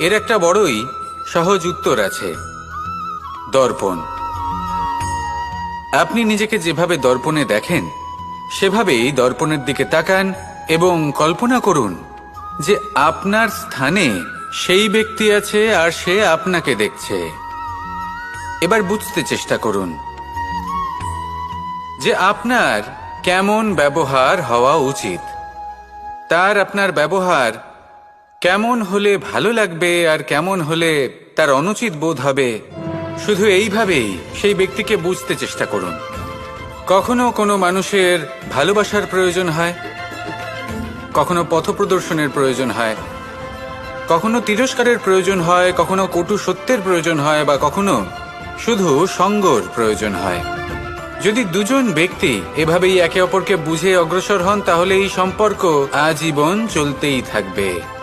এর একটা বড়ই সহজ উত্তর আছে, দর্পণ। আপনি নিজেকে যেভাবে দর্পণে দেখেন, সেভাবেই দর্পণের দিকে তাকান এবং কল্পনা করুন যে আপনার স্থানে সেই ব্যক্তি আছে আর সে আপনাকে দেখছে। এবার বুঝতে চেষ্টা করুন যে আপনার কেমন ব্যবহার হওয়া উচিত। তার আপনার ব্যবহার কেমন হলে ভালো লাগবে আর কেমন হলে তার অনুচিত বোধ হবে? শুধু এইভাবেই সেই ব্যক্তিকে বুঝতে চেষ্টা করুন। কখনো কোনো মানুষের ভালোবাসার প্রয়োজন হয়? কখনো পথপ্রদর্শনের প্রয়োজন হয়? কখনো তিরস্কারের প্রয়োজন হয়, কখনো কটু সত্যের প্রয়োজন হয় বা কখনো শুধু সঙ্গর প্রয়োজন হয়। যদি দুজন ব্যক্তি এভাবেই একে অপরকে বুঝে অগ্রসর হন, তাহলে এই সম্পর্ক আজীবন চলতেই থাকবে।